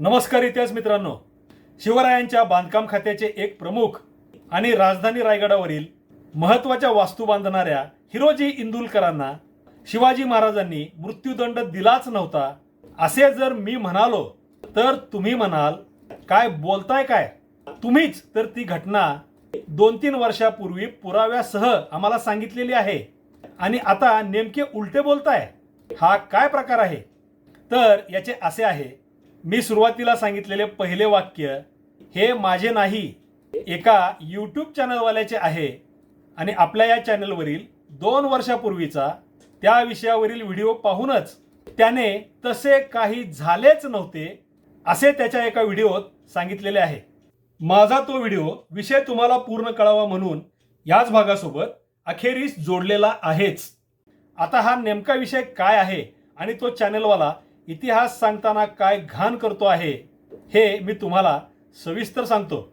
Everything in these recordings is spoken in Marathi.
नमस्कार इतिहास मित्रांनो. शिवरायांच्या बांधकाम खात्याचे एक प्रमुख आणि राजधानी रायगडावरील महत्त्वाच्या वास्तू बांधणाऱ्या हिरोजी इंदुलकरांना शिवाजी महाराजांनी मृत्यूदंड दिलाच नव्हता. असे जर मी म्हणालो तर तुम्ही म्हणाल काय बोलताय काय? तुम्हीच तर ती घटना दोन तीन वर्षापूर्वी पुराव्यासह आम्हाला सांगितलेली आहे. आणि आता नेमके उलटे बोलताय? हा काय प्रकार आहे? तर याचे असे आहे मी सुरुवातीला सांगितलेले पहिले वाक्य हे माझे नाही एका यूट्यूब चॅनलवाल्याचे आहे आणि आपल्या या चॅनलवरील दोन वर्षापूर्वीचा त्या विषयावरील व्हिडिओ पाहूनच त्याने तसे काही झालेच नव्हते असे त्याच्या एका व्हिडिओत सांगितलेले आहे. माझा तो व्हिडिओ विषय तुम्हाला पूर्ण कळावा म्हणून याच भागासोबत अखेरीस जोडलेला आहेच. आता हा नेमका विषय काय आहे आणि तो चॅनलवाला इतिहास सांगताना काय घाण करतो आहे हे मी तुम्हाला सविस्तर सांगतो.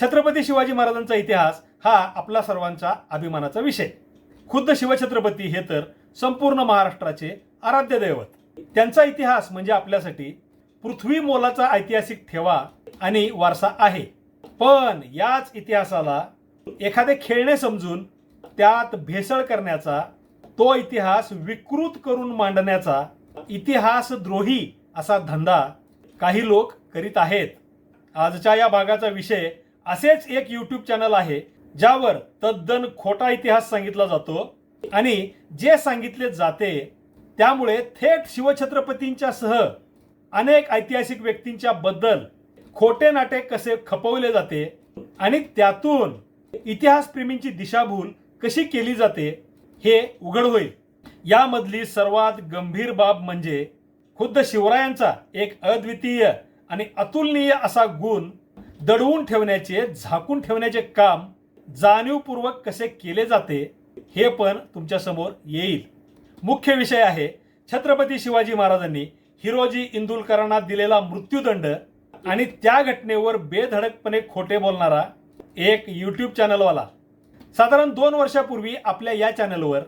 छत्रपती शिवाजी महाराजांचा इतिहास हा आपला सर्वांचा अभिमानाचा विषय. खुद्द शिवछत्रपती हे तर संपूर्ण महाराष्ट्राचे आराध्य दैवत. त्यांचा इतिहास म्हणजे आपल्यासाठी पृथ्वी मोलाचा ऐतिहासिक ठेवा आणि वारसा आहे. पण याच इतिहासाला एखादे खेळणे समजून त्यात भेसळ करण्याचा तो इतिहास विकृत करून मांडण्याचा इतिहासद्रोही असा धंदा काही लोक करीत आहेत. आजच्या या भागाचा विषय असेच एक यूट्यूब चॅनल आहे ज्यावर तद्दन खोटा इतिहास सांगितला जातो आणि जे सांगितले जाते त्यामुळे थेट शिवछत्रपतींच्या सह अनेक ऐतिहासिक व्यक्तींच्या बद्दल खोटे नाटे कसे खपवले जाते आणि त्यातून इतिहासप्रेमींची दिशाभूल कशी केली जाते हे उघड होईल. यामधली सर्वात गंभीर बाब म्हणजे खुद्द शिवरायांचा एक अद्वितीय आणि अतुलनीय असा गुण दडवून ठेवण्याचे झाकून ठेवण्याचे काम जाणीवपूर्वक कसे केले जाते हे पण तुमच्यासमोर येईल. मुख्य विषय आहे छत्रपती शिवाजी महाराजांनी हिरोजी इंदुलकरांना दिलेला मृत्यूदंड आणि त्या घटनेवर बेधडकपणे खोटे बोलणारा एक यूट्यूब चॅनलवाला साधारण दोन वर्षापूर्वी आपल्या या चॅनलवर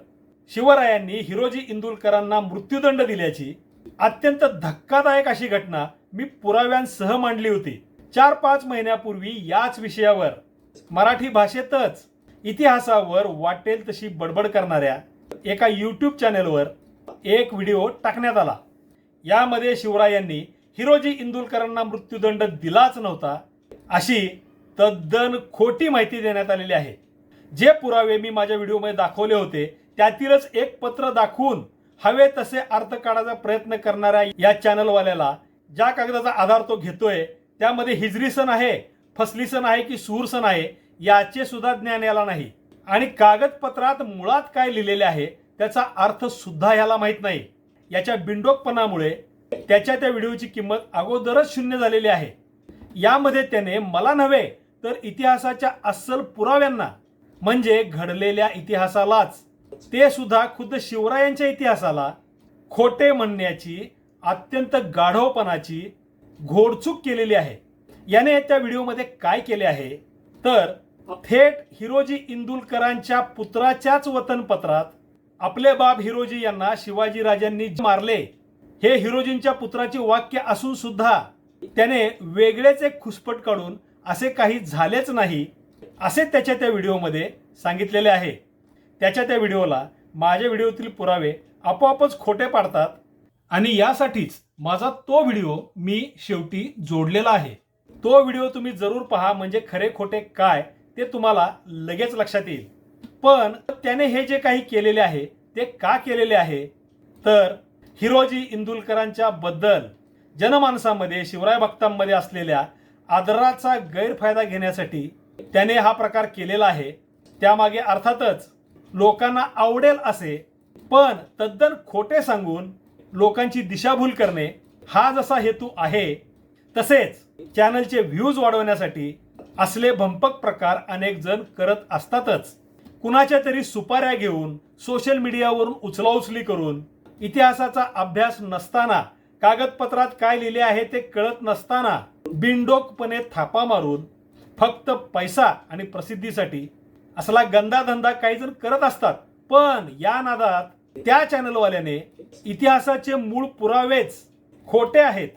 शिवरायांनी हिरोजी इंदुलकरांना मृत्यूदंड दिल्याची अत्यंत धक्कादायक अशी घटना मी पुराव्यांसह मांडली होती. चार पाच महिन्यापूर्वी याच विषयावर. मराठी भाषेतच इतिहासावर वाटेल तशी बडबड करणाऱ्या एका यूट्यूब चॅनलवर एक व्हिडिओ टाकण्यात आला. यामध्ये शिवरायांनी हिरोजी इंदुलकरांना मृत्यूदंड दिलाच नव्हता अशी तद्दन खोटी माहिती देण्यात आलेली आहे. जे पुरावे मी माझ्या व्हिडिओमध्ये दाखवले होते त्यातीलच एक पत्र दाखवून हवे तसे अर्थ काढायचा प्रयत्न करणाऱ्या या चॅनलवाल्याला ज्या कागदाचा आधार तो घेतोय त्यामध्ये हिजरी सण आहे फसली सण आहे की सूर सण आहे याचे सुद्धा ज्ञान याला नाही. आणि कागदपत्रात मुळात काय लिहिलेले आहे त्याचा अर्थ सुद्धा ह्याला माहीत नाही. याच्या बिंडोकपणामुळे त्याच्या त्या व्हिडिओची किंमत अगोदरच शून्य झालेली आहे. यामध्ये त्याने मला नव्हे तर इतिहासाच्या अस्सल पुराव्यांना म्हणजे घडलेल्या इतिहासालाच ते सुद्धा खुद्द शिवरायांच्या इतिहासाला खोटे म्हणण्याची अत्यंत गाढवपणाची घोडचूक केलेली आहे. याने त्या व्हिडिओमध्ये काय केले आहे? तर थेट हिरोजी इंदुलकरांच्या पुत्राच्याच वतनपत्रात आपले बाप हिरोजी यांना शिवाजी राजांनी मारले हे हिरोजींच्या पुत्राचे वाक्य असून सुद्धा त्याने वेगळेच एक खुसपट काढून असे काही झालेच नाही असे त्याच्या त्या व्हिडिओमध्ये सांगितलेले आहे. त्याच्या त्या व्हिडिओला माझ्या व्हिडिओतील पुरावे आपोआपच खोटे पाडतात आणि यासाठीच माझा तो व्हिडिओ मी शेवटी जोडलेला आहे. तो व्हिडिओ तुम्ही जरूर पहा म्हणजे खरे खोटे काय ते तुम्हाला लगेच लक्षात येईल. पण त्याने हे जे काही केलेले आहे ते का केलेले आहे? तर हिरोजी इंदुलकरांच्या बद्दल जनमानसामध्ये शिवराय भक्तांमध्ये असलेल्या आदराचा गैरफायदा घेण्यासाठी त्याने हा प्रकार केलेला आहे. त्यामागे अर्थातच लोकांना आवडेल असे पण तद्दन खोटे सांगून लोकांची दिशाभूल करणे हा जसा हेतू आहे तसेच चॅनलचे व्ह्यूज वाढवण्यासाठी असले भंपक प्रकार अनेक जण करत असतातच. कुणाच्या तरी सुपाऱ्या घेऊन सोशल मीडियावरून उचलाउचली करून इतिहासाचा अभ्यास नसताना कागदपत्रात काय लिहिले आहे ते कळत नसताना बिनडोकपणे थापा मारून फक्त पैसा आणि प्रसिद्धीसाठी असला गंदा धंदा काही जण करत असतात पण या नादात त्या चॅनलवाल्याने इतिहासाचे मूळ पुरावेच खोटे आहेत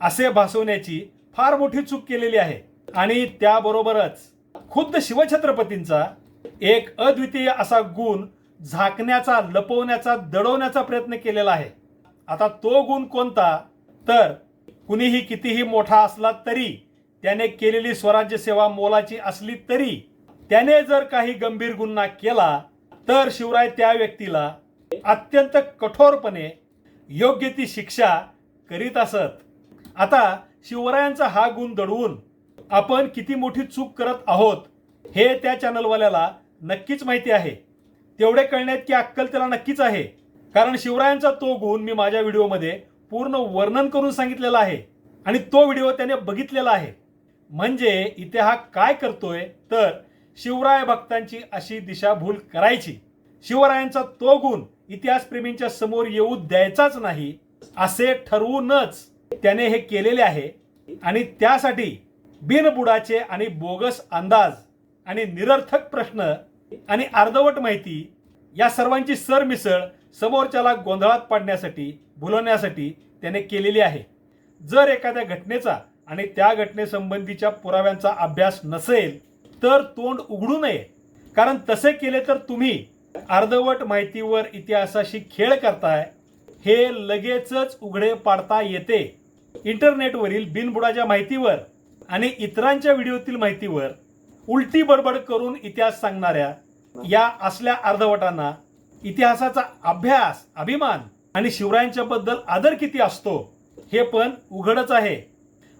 असे भासवण्याची फार मोठी चूक केलेली आहे. आणि त्याबरोबरच खुद्द शिवछत्रपतींचा एक अद्वितीय असा गुण झाकण्याचा लपवण्याचा दडवण्याचा प्रयत्न केलेला आहे. आता तो गुण कोणता? तर कुणीही कितीही मोठा असला तरी त्याने केलेली स्वराज्य सेवा मोलाची असली तरी त्याने जर काही गंभीर गुन्हा केला तर शिवराय त्या व्यक्तीला अत्यंत कठोरपणे योग्य ती शिक्षा करीत असत. आता शिवरायांचा हा गुण दडवून आपण किती मोठी चूक करत आहोत हे त्या चॅनलवाल्याला नक्कीच माहिती आहे. तेवढे कळण्यात की अक्कल त्याला नक्कीच आहे. कारण शिवरायांचा तो गुण मी माझ्या व्हिडिओमध्ये पूर्ण वर्णन करून सांगितलेला आहे आणि तो व्हिडिओ त्याने बघितलेला आहे. म्हणजे इथे हा काय करतोय तर शिवराय भक्तांची अशी दिशाभूल करायची. शिवरायांचा तो गुण इतिहासप्रेमींच्या समोर येऊ द्यायचाच नाही असे ठरवूनच त्याने हे केलेले आहे. आणि त्यासाठी बिनबुडाचे आणि बोगस अंदाज आणि निरर्थक प्रश्न आणि अर्धवट माहिती या सर्वांची सरमिसळ समोरच्याला गोंधळात पाडण्यासाठी भुलवण्यासाठी त्याने केलेली आहे. जर एखाद्या घटनेचा आणि त्या घटनेसंबंधीच्या पुराव्यांचा अभ्यास नसेल तर तोंड उघडू नये. कारण तसे केले तर तुम्ही अर्धवट माहितीवर इतिहासाशी खेळ करताय हे लगेचच उघडे पाडता येते. इंटरनेटवरील बिनबुडाच्या माहितीवर आणि इतरांच्या व्हिडिओतील माहितीवर उलटी बडबड करून इतिहास सांगणाऱ्या या असल्या अर्धवटांना इतिहासाचा अभ्यास अभिमान आणि शिवरायांच्या बद्दल आदर किती असतो हे पण उघडच आहे.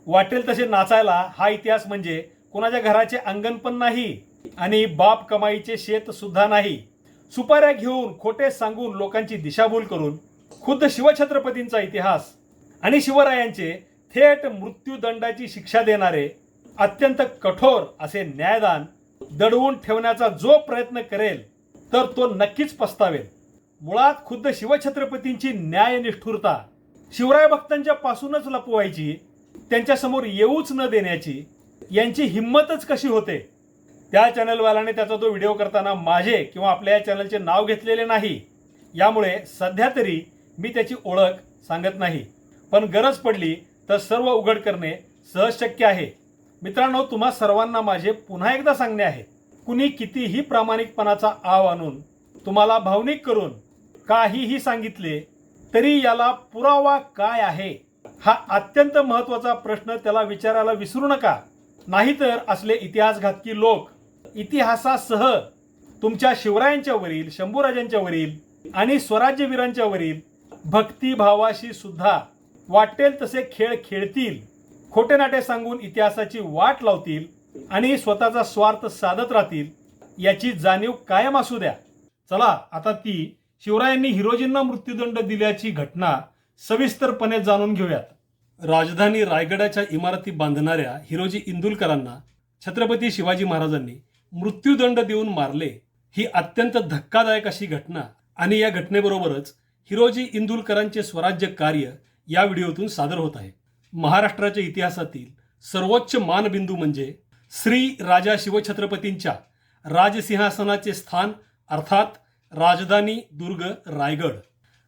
वाटेल तसे नाचायला हा इतिहास म्हणजे कोणाच्या घराचे अंगण पण नाही आणि बाप कमाईचे शेत सुद्धा नाही. सुपाऱ्या घेऊन खोटे सांगून लोकांची दिशाभूल करून खुद्द शिवछत्रपतींचा इतिहास आणि शिवरायांचे थेट मृत्यूदंडाची शिक्षा देणारे अत्यंत कठोर असे न्यायदान दडवून ठेवण्याचा जो प्रयत्न करेल तर तो नक्कीच पस्तावेल. मुळात खुद्द शिवछत्रपतींची न्यायनिष्ठुरता शिवराय भक्तांच्या पासूनच लपवायची त्यांच्यासमोर येऊच न देण्याची यांची हिंमतच कशी होते? त्या चॅनलवाल्याने त्याचा तो व्हिडिओ करताना माझे किंवा आपल्या या चॅनलचे नाव घेतलेले नाही यामुळे सध्या तरी मी त्याची ओळख सांगत नाही. पण गरज पडली तर सर्व उघड करणे सहज शक्य आहे. मित्रांनो तुम्हा सर्वांना माझे पुन्हा एकदा सांगणे आहे कुणी कितीही प्रामाणिकपणाचा आव आणून तुम्हाला भावनिक करून काहीही सांगितले तरी याला पुरावा काय आहे? हा अत्यंत महत्त्वाचा प्रश्न त्याला विचारायला विसरू नका. नाहीतर असले इतिहासघातकी लोक इतिहासासह तुमच्या शिवरायांच्या वरील शंभूराजांच्या वरील आणि स्वराज्यवीरांच्या वरील भक्तिभावाशी सुद्धा वाटेल तसे खेळ खेळतील खोटे नाटे सांगून इतिहासाची वाट लावतील आणि स्वतःचा स्वार्थ साधत राहतील याची जाणीव कायम असू द्या. चला आता ती शिवरायांनी हिरोजींना मृत्यूदंड दिल्याची घटना सविस्तरपणे जाणून घेऊयात. राजधानी रायगडाच्या इमारती बांधणाऱ्या हिरोजी इंदुलकरांना छत्रपती शिवाजी महाराजांनी मृत्यूदंड देऊन मारले ही अत्यंत धक्कादायक अशी घटना आणि या घटनेबरोबरच हिरोजी इंदुलकरांचे स्वराज्य कार्य या व्हिडिओतून सादर होत आहे. महाराष्ट्राच्या इतिहासातील सर्वोच्च मानबिंदू म्हणजे श्री राजा शिवछत्रपतींच्या राजसिंहासनाचे स्थान अर्थात राजधानी दुर्ग रायगड.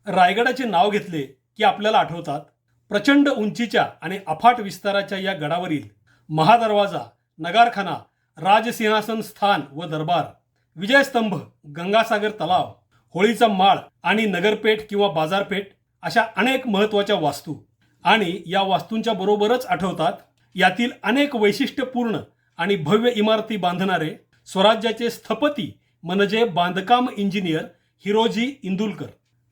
रायगडाचे नाव घेतले की आपल्याला आठवतात प्रचंड उंचीच्या आणि अफाट विस्ताराच्या या गडावरील महादरवाजा नगारखाना राजसिंहासन स्थान व दरबार विजयस्तंभ गंगासागर तलाव होळीचा माळ आणि नगरपेठ किंवा बाजारपेठ अशा अनेक महत्त्वाच्या वास्तू आणि या वास्तूंच्या बरोबरच आठवतात यातील अनेक वैशिष्ट्यपूर्ण आणि भव्य इमारती बांधणारे स्वराज्याचे स्थपती म्हणजे बांधकाम इंजिनियर हिरोजी इंदुलकर.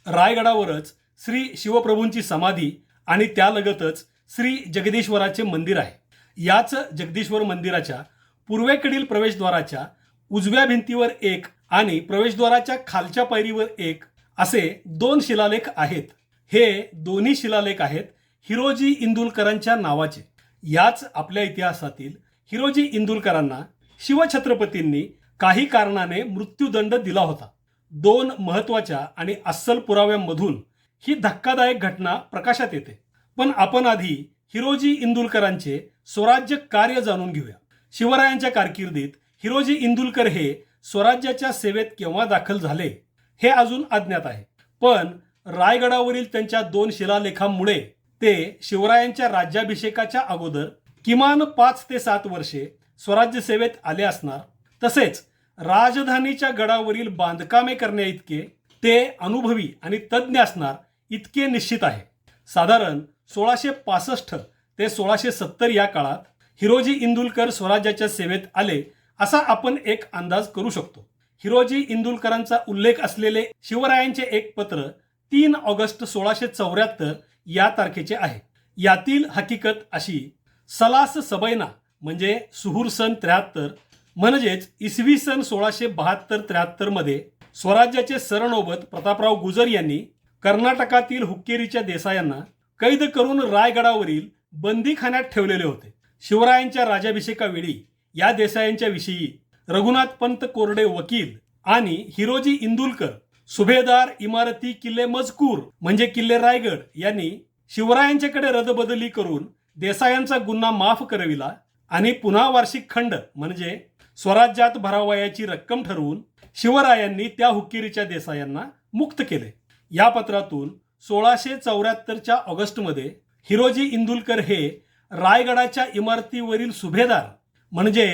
रायगडावरच श्री शिवप्रभूंची समाधी आणि त्यालगतच श्री जगदीश्वराचे मंदिर आहे. याच जगदीश्वर मंदिराच्या पूर्वेकडील प्रवेशद्वाराच्या उजव्या भिंतीवर एक आणि प्रवेशद्वाराच्या खालच्या पायरीवर एक असे दोन शिलालेख आहेत. हे दोन्ही शिलालेख आहेत हिरोजी इंदुलकरांच्या नावाचे. याच आपल्या इतिहासातील हिरोजी इंदुलकरांना शिवछत्रपतींनी काही कारणाने मृत्यूदंड दिला होता. दोन महत्त्वाच्या आणि अस्सल पुराव्यांमधून ही धक्कादायक घटना प्रकाशात येते. पण आपण आधी हिरोजी इंदुलकरांचे स्वराज्य कार्य जाणून घेऊया. शिवरायांच्या कारकिर्दीत हिरोजी इंदुलकर हे स्वराज्याच्या सेवेत केव्हा दाखल झाले हे अजून अज्ञात आहे. पण रायगडावरील त्यांच्या दोन शिलालेखांमुळे ते शिवरायांच्या राज्याभिषेकाच्या अगोदर किमान पाच ते सात वर्षे स्वराज्य सेवेत आले असणार. तसेच राजधानीच्या गडावरील बांधकामे करण्याइतके ते अनुभवी आणि तज्ज्ञ असणार इतके निश्चित आहे. साधारण सोळाशे पासष्ट ते सोळाशे सत्तर या काळात हिरोजी इंदुलकर स्वराज्याच्या सेवेत आले असा आपण एक अंदाज करू शकतो. हिरोजी इंदुलकरांचा उल्लेख असलेले शिवरायांचे एक पत्र तीन ऑगस्ट सोळाशे चौऱ्याहत्तर या तारखेचे आहे. यातील हकीकत अशी सलास सबैना म्हणजे सुहूर सन त्र्याहत्तर म्हणजेच इसवी सन सोळाशे बहात्तर त्र्याहत्तरमध्ये स्वराज्याचे सरनोबत प्रतापराव गुजर यांनी कर्नाटकातील हुक्केरीच्या देसायांना कैद करून रायगडावरील बंदीखान्यात ठेवलेले होते. शिवरायांच्या राजाभिषेकावेळी या देसायांच्या विषयी रघुनाथ पंत कोरडे वकील आणि हिरोजी इंदुलकर सुभेदार इमारती किल्ले मजकूर म्हणजे किल्ले रायगड यांनी शिवरायांच्याकडे रदबदली करून देसायांचा गुन्हा माफ करविला आणि पुन्हा वार्षिक खंड म्हणजे स्वराज्यात भरावयाची रक्कम ठरवून शिवरायांनी त्या हुक्किरीच्या देसायांना मुक्त केले. या पत्रातून सोळाशे चौऱ्याहत्तरच्या ऑगस्टमध्ये हिरोजी इंदुलकर हे रायगडाच्या इमारतीवरील सुभेदार म्हणजे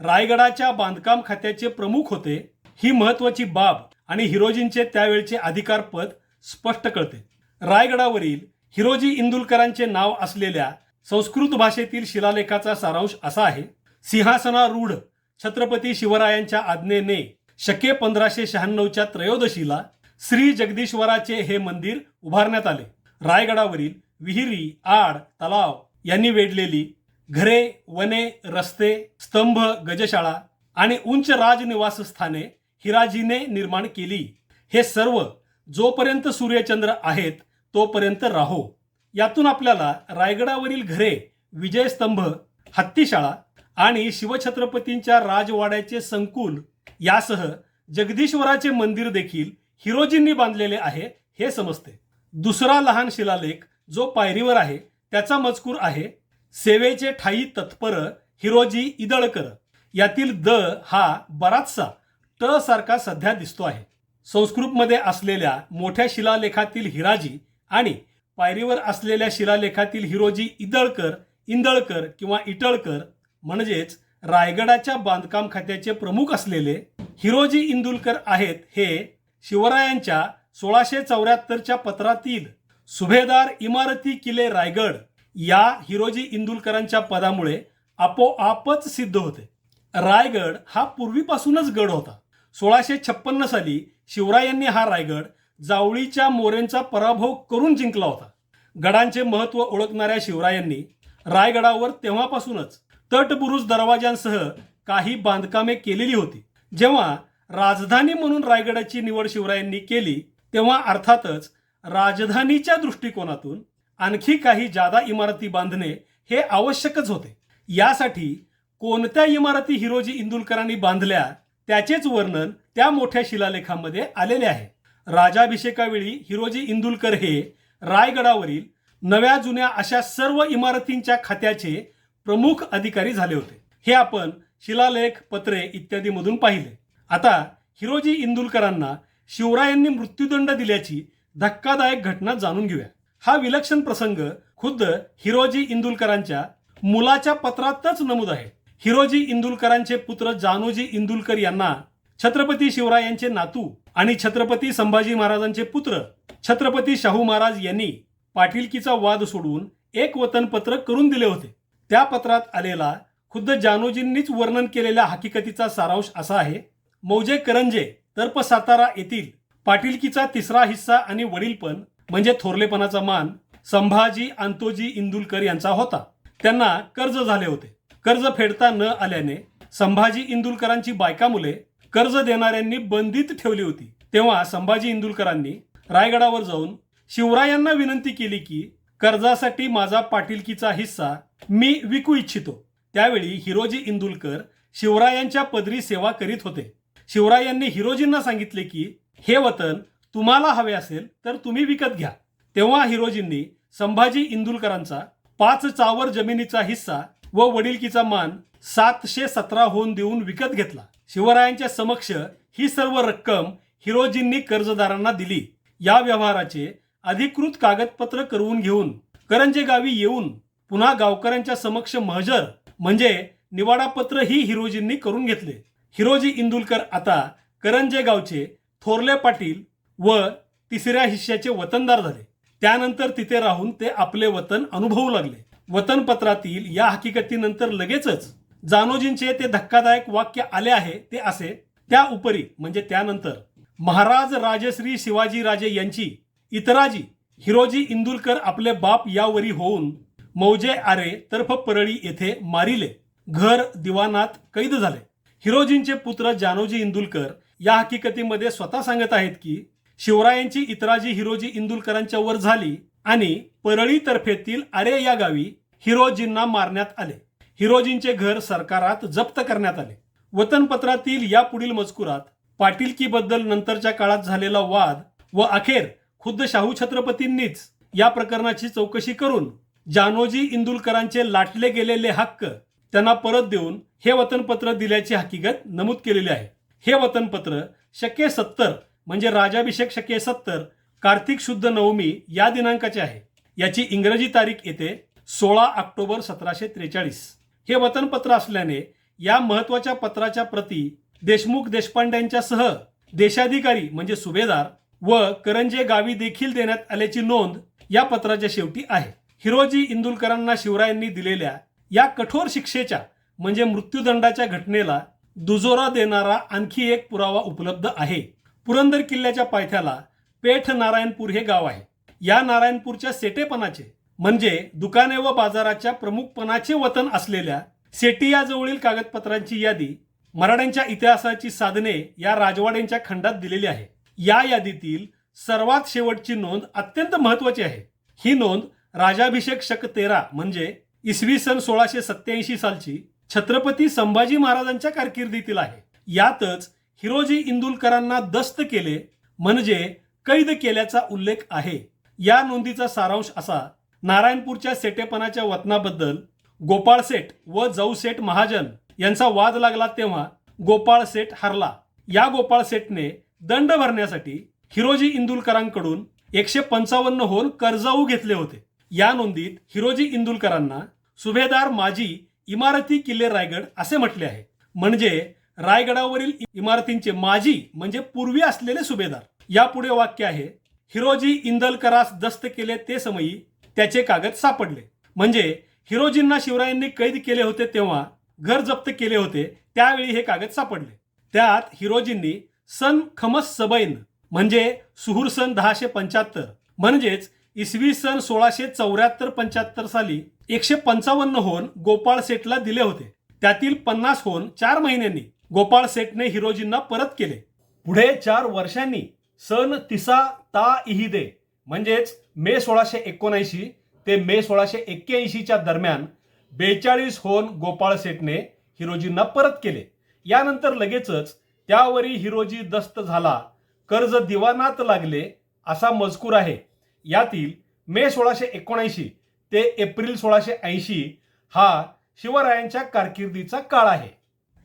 रायगडाच्या बांधकाम खात्याचे प्रमुख होते ही महत्वाची बाब आणि हिरोजींचे त्यावेळचे अधिकारपद स्पष्ट कळते रायगडावरील हिरोजी इंदुलकरांचे नाव असलेल्या संस्कृत भाषेतील शिलालेखाचा सारांश असा आहे सिंहासनारूढ छत्रपती शिवरायांच्या आज्ञेने शके पंधराशे शहाण्णवच्या त्रयोदशीला श्री जगदीश्वराचे हे मंदिर उभारण्यात आले. रायगडावरील विहिरी आड तलाव यांनी वेढलेली घरे वने रस्ते स्तंभ गजशाळा आणि उंच राजनिवासस्थाने हिराजीने निर्माण केली. हे सर्व जोपर्यंत सूर्यचंद्र आहेत तोपर्यंत राहो. यातून आपल्याला रायगडावरील घरे विजयस्तंभ हत्तीशाळा आणि शिवछत्रपतींच्या राजवाड्याचे संकुल यासह जगदीश्वराचे मंदिर देखील हिरोजींनी बांधलेले आहे हे समजते. दुसरा लहान शिलालेख जो पायरीवर आहे त्याचा मजकूर आहे सेवेचे ठाई तत्पर हिरोजी इदळकर. यातील द हा बराचसा ट सारखा सध्या दिसतो आहे. संस्कृतमध्ये असलेल्या मोठ्या शिलालेखातील हिराजी आणि पायरीवर असलेल्या शिलालेखातील हिरोजी इदळकर इंदळकर किंवा इटळकर म्हणजेच रायगडाच्या बांधकाम खात्याचे प्रमुख असलेले हिरोजी इंदुलकर आहेत हे शिवरायांच्या सोळाशे चौऱ्याहत्तरच्या पत्रातील सुभेदार इमारती किल्ले रायगड या हिरोजी इंदुलकरांच्या पदामुळे आपोआपच सिद्ध होते. रायगड हा पूर्वीपासूनच गड होता. सोळाशे छप्पन्न साली शिवरायांनी हा रायगड जावळीच्या मोऱ्यांचा पराभव करून जिंकला होता. गडांचे महत्त्व ओळखणाऱ्या शिवरायांनी रायगडावर तेव्हापासूनच तटबुरुज दरवाजांसह काही बांधकामे केलेली होती. जेव्हा राजधानी म्हणून रायगडाची निवड शिवरायांनी केली तेव्हा अर्थातच राजधानीच्या दृष्टिकोनातून आणखी काही जादा इमारती बांधणे हे आवश्यकच होते. यासाठी कोणत्या इमारती हिरोजी इंदुलकरांनी बांधल्या त्याचेच वर्णन त्या मोठ्या शिलालेखामध्ये आलेले आहे. राजाभिषेकावेळी हिरोजी इंदुलकर हे रायगडावरील नव्या जुन्या अशा सर्व इमारतींच्या खात्याचे प्रमुख अधिकारी झाले होते. हे आपण शिलालेख पत्रे इत्यादीमधून पाहिले. आता हिरोजी इंदुलकरांना शिवरायांनी मृत्यूदंड दिल्याची धक्कादायक घटना जाणून घेऊया. हा विलक्षण प्रसंग खुद्द हिरोजी इंदुलकरांच्या मुलाच्या पत्रातच नमूद आहे. हिरोजी इंदुलकरांचे पुत्र जानोजी इंदुलकर यांना छत्रपती शिवरायांचे नातू आणि छत्रपती संभाजी महाराजांचे पुत्र छत्रपती शाहू महाराज यांनी पाटीलकीचा वाद सोडून एक वतनपत्र करून दिले होते. त्या पत्रात आलेला खुद्द जानोजींनीच वर्णन केलेल्या हकीकतीचा सारांश असा आहे मौजे करंजे तर्प सातारा येथील पाटीलकीचा तिसरा हिस्सा आणि वडीलपण म्हणजे थोरलेपणाचा मान संभाजी अंतोजी इंदुलकर यांचा होता. त्यांना कर्ज झाले होते. कर्ज फेडता न आल्याने संभाजी इंदुलकरांची बायका मुले कर्ज देणाऱ्यांनी बंदीत ठेवली होती. तेव्हा संभाजी इंदुलकरांनी रायगडावर जाऊन शिवरायांना विनंती केली की कर्जासाठी माझा पाटीलकीचा हिस्सा मी विकू इच्छितो. त्यावेळी हिरोजी इंदुलकर शिवरायांच्या पदरी सेवा करीत होते. शिवरायांनी हिरोजींना सांगितले की हे वतन तुम्हाला हवे असेल तर तुम्ही विकत घ्या. तेव्हा हिरोजींनी संभाजी इंदुलकरांचा पाच चावर जमिनीचा हिस्सा व वडिलकीचा मान सातशे सतरा होऊन देऊन विकत घेतला. शिवरायांच्या समक्ष ही सर्व रक्कम हिरोजींनी कर्जदारांना दिली. या व्यवहाराचे अधिकृत कागदपत्र करवून घेऊन करंजे गावी येऊन पुन्हा गावकऱ्यांच्या समक्ष महजर म्हणजे निवाडापत्र ही हिरोजींनी करून घेतले. हिरोजी इंदुलकर आता करंजे गावचे थोरले पाटील व तिसऱ्या हिश्श्याचे वतनदार झाले. त्यानंतर तिथे राहून ते आपले वतन अनुभवू लागले. वतनपत्रातील या हकीकतीनंतर लगेचच जानोजींचे ते धक्कादायक वाक्य आले आहे ते असे. त्या उपरी म्हणजे त्यानंतर महाराज राजश्री शिवाजी राजे यांची इतराजी हिरोजी इंदुलकर आपले बाप यावरी होऊन मौजे आरे तर्फ परळी येथे मारिले. घर दिवानात कैद झाले. हिरोजींचे पुत्र जानोजी इंदुलकर या हकीकतीमध्ये स्वतः सांगत आहेत की शिवरायांची इतराजी हिरोजी इंदुलकरांच्या वर झाली आणि परळी तर्फेतील आरे या गावी हिरोजींना मारण्यात आले. हिरोजींचे घर सरकारात जप्त करण्यात आले. वतनपत्रातील या पुढील मजकुरात पाटीलकीबद्दल नंतरच्या काळात झालेला वाद व अखेर खुद्द शाहू छत्रपतींनीच या प्रकरणाची चौकशी करून जानोजी इंदुलकरांचे लाटले गेलेले हक्क त्यांना परत देऊन हे वतनपत्र दिल्याची हकीकत नमूद केलेली आहे. हे वतनपत्र शके सत्तर म्हणजे राजाभिषेक शके सत्तर कार्तिक शुद्ध नवमी या दिनांकाचे आहे. याची इंग्रजी तारीख येते सोळा ऑक्टोबर सतराशे त्रेचाळीस. हे वतनपत्र असल्याने या महत्त्वाच्या पत्राच्या प्रती देशमुख देशपांड्यांच्या सह देशाधिकारी म्हणजे सुभेदार व करंजे गावी देखील देण्यात आल्याची नोंद या पत्राच्या शेवटी आहे. हिरोजी इंदुलकरांना शिवरायांनी दिलेल्या या कठोर शिक्षेच्या म्हणजे मृत्यूदंडाच्या घटनेला दुजोरा देणारा आणखी एक पुरावा उपलब्ध आहे. पुरंदर किल्ल्याच्या पायथ्याला पेठ नारायणपूर हे गाव आहे. या नारायणपूरच्या सेटेपणाचे म्हणजे दुकाने व बाजाराच्या प्रमुखपणाचे वतन असलेल्या सेटियाजवळील कागदपत्रांची यादी मराठ्यांच्या इतिहासाची साधने या राजवाड्यांच्या खंडात दिलेली आहे. या यादीतील सर्वात शेवटची नोंद अत्यंत महत्वाची आहे. ही नोंद राजाभिषेक शक तेरा म्हणजे इसवी सन सोळाशे सत्याऐंशी सालची छत्रपती संभाजी महाराजांच्या कारकिर्दीतील आहे. यातच हिरोजी इंदुलकरांना दस्त केले म्हणजे कैद केल्याचा उल्लेख आहे. या नोंदीचा सारांश असा नारायणपूरच्या सेटेपणाच्या वतनाबद्दल गोपाळ सेठ व जाऊ सेठ महाजन यांचा वाद लागला तेव्हा गोपाळ सेठ हरला. या गोपाळ सेठने दंड भरण्यासाठी हिरोजी इंदुलकरांकडून एकशे पंचावन्न होऊन कर्जाऊ घेतले होते. या नोंदीत हिरोजी इंदुलकरांना सुभेदार माजी इमारती किल्ले रायगड असे म्हटले आहे. म्हणजे रायगडावरील इमारतींचे माजी म्हणजे पूर्वी असलेले सुभेदार. यापुढे वाक्य आहे हिरोजी इंदलकरास दस्त केले ते समयी त्याचे कागद सापडले. म्हणजे हिरोजींना शिवरायांनी कैद केले होते तेव्हा घर जप्त केले होते त्यावेळी हे कागद सापडले. त्यात हिरोजींनी सन खमस सबैन म्हणजे सुहूर सन दहाशे पंच्याहत्तर म्हणजेच इसवी सन सोळाशे चौऱ्याहत्तर पंच्याहत्तर साली एकशे पंचावन्न होन गोपाळ सेठला दिले होते. त्यातील पन्नास होन चार महिन्यांनी गोपाळ सेठने हिरोजींना परत केले. पुढे चार वर्षांनी सन तिसा ता इहिदे म्हणजेच मे सोळाशे एकोणऐंशी ते मे सोळाशे एक्क्याऐंशीच्या दरम्यान बेचाळीस होन गोपाळ सेठने हिरोजींना परत केले. यानंतर लगेचच त्यावरी हिरोजी दस्त झाला कर्ज दिवानात लागले असा मजकूर आहे. यातील मे सोळाशे एकोणऐंशी ते एप्रिल सोळाशे ऐंशी हा शिवरायांच्या कारकिर्दीचा काळ आहे.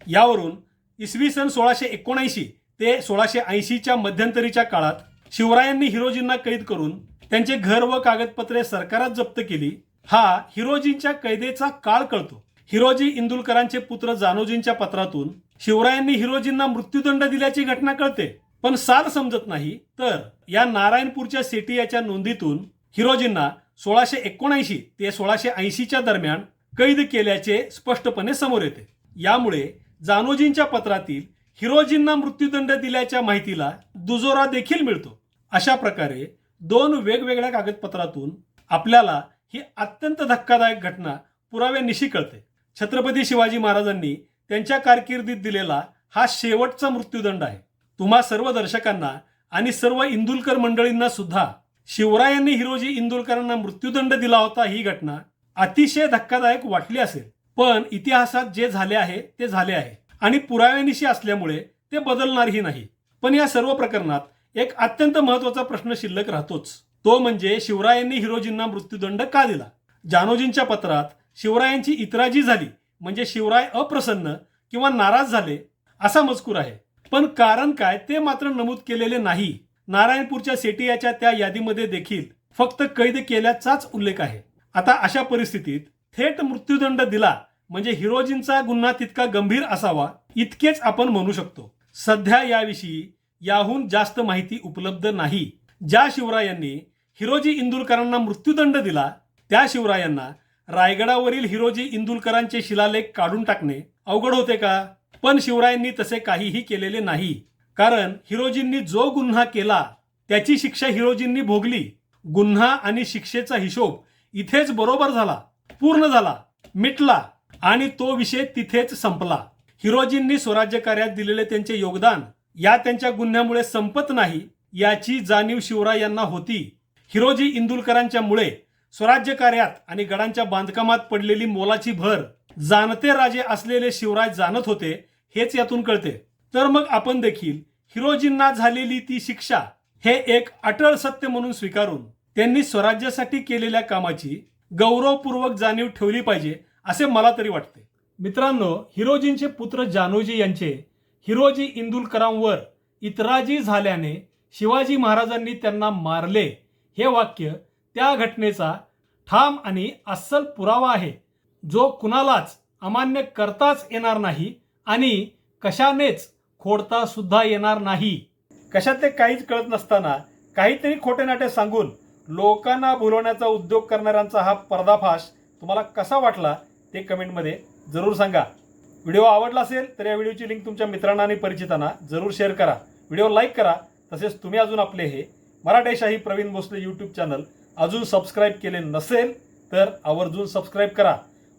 यावरून इसवी सन सोळाशे एकोणऐंशी ते सोळाशे ऐंशीच्या मध्यंतरीच्या काळात शिवरायांनी हिरोजींना कैद करून त्यांचे घर व कागदपत्रे सरकारात जप्त केली. हा हिरोजींच्या कैदेचा काळ कळतो. हिरोजी इंदुलकरांचे पुत्र जानोजींच्या पत्रातून शिवरायांनी हिरोजींना मृत्यूदंड दिल्याची घटना कळते. पण साल समजत नाही तर या नारायणपूरच्या सेटियाच्या नोंदीतून हिरोजींना सोळाशे एकोणऐंशी ते सोळाशे ऐंशीच्या दरम्यान कैद केल्याचे स्पष्टपणे समोर येते. यामुळे जानोजींच्या पत्रातील हिरोजींना मृत्यूदंड दिल्याच्या माहितीला दुजोरा देखील मिळतो. अशा प्रकारे दोन वेगवेगळ्या कागदपत्रातून आपल्याला ही अत्यंत धक्कादायक घटना पुराव्यानिशी कळते. छत्रपती शिवाजी महाराजांनी त्यांच्या कारकिर्दीत दिलेला हा शेवटचा मृत्यूदंड आहे. तुम्हा सर्व दर्शकांना आणि सर्व इंदुलकर मंडळींना सुद्धा शिवरायांनी हिरोजी इंदुलकरांना मृत्यूदंड दिला होता ही घटना अतिशय धक्कादायक वाटली असेल. पण इतिहासात जे झाले आहे ते झाले आहे. आणि पुराव्यानिशी असल्यामुळे ते बदलणारही नाही. पण या सर्व प्रकरणात एक अत्यंत महत्त्वाचा प्रश्न शिल्लक राहतोच. तो म्हणजे शिवरायांनी हिरोजींना मृत्यूदंड का दिला? जानोजींच्या पत्रात शिवरायांची इतराजी झाली म्हणजे शिवराय अप्रसन्न किंवा नाराज झाले असा मजकूर आहे. पण कारण काय ते मात्र नमूद केलेले नाही. नारायणपूरच्या सेटियाच्या त्या यादीमध्ये देखील फक्त कैद केल्याचाच उल्लेख आहे. आता अशा परिस्थितीत थेट मृत्यूदंड दिला म्हणजे हिरोजींचा गुन्हा तितका गंभीर असावा इतकेच आपण म्हणू शकतो. सध्या याविषयी याहून जास्त माहिती उपलब्ध नाही. ज्या शिवरायांनी हिरोजी इंदुलकरांना मृत्यूदंड दिला त्या शिवरायांना रायगडावरील हिरोजी इंदुलकरांचे शिलालेख काढून टाकणे अवघड होते का? पण शिवरायांनी तसे काहीही केलेले नाही. कारण हिरोजींनी जो गुन्हा केला त्याची शिक्षा हिरोजींनी भोगली. गुन्हा आणि शिक्षेचा हिशोब इथेच बरोबर झाला पूर्ण झाला मिटला आणि तो विषय तिथेच संपला. हिरोजींनी स्वराज्य कार्यात दिलेले त्यांचे योगदान या त्यांच्या गुन्ह्यामुळे संपत नाही याची जाणीव शिवराय यांना होती. हिरोजी इंदुलकरांच्या मुळे स्वराज्य कार्यात आणि गडांच्या बांधकामात पडलेली मोलाची भर जाणते राजे असलेले शिवराय जाणत होते हेच यातून कळते. तर मग आपण देखील हिरोजींना झालेली ती शिक्षा हे एक अटळ सत्य म्हणून स्वीकारून त्यांनी स्वराज्यासाठी केलेल्या कामाची गौरवपूर्वक जाणीव ठेवली पाहिजे असे मला तरी वाटते. मित्रांनो हिरोजींचे पुत्र जानोजी यांचे हिरोजी इंदुलकरांवर इतराजी झाल्याने शिवाजी महाराजांनी त्यांना मारले. हे वाक्य त्या घटनेचा ठाम आणि अस्सल पुरावा आहे. जो कुणालाच अमान्य करताच येणार नाही आणि कशानेच खोडता सुद्धा येणार नाही. कशात ते काहीच कळत नसताना काहीतरी खोटे नाटे सांगून लोकांना बोलवण्याचा उद्योग करणाऱ्यांचा हा पर्दाफाश तुम्हाला कसा वाटला ते कमेंटमध्ये जरूर सांगा. व्हिडिओ आवडला असेल तर या व्हिडिओची लिंक तुमच्या मित्रांना आणि परिचितांना जरूर शेअर करा. व्हिडिओ लाईक करा तसेच तुम्ही अजून आपले हे मराठेशाही प्रवीण भोसले यूट्यूब चॅनल अजून सबस्क्राईब केले नसेल तर आवर्जून सबस्क्राईब करा.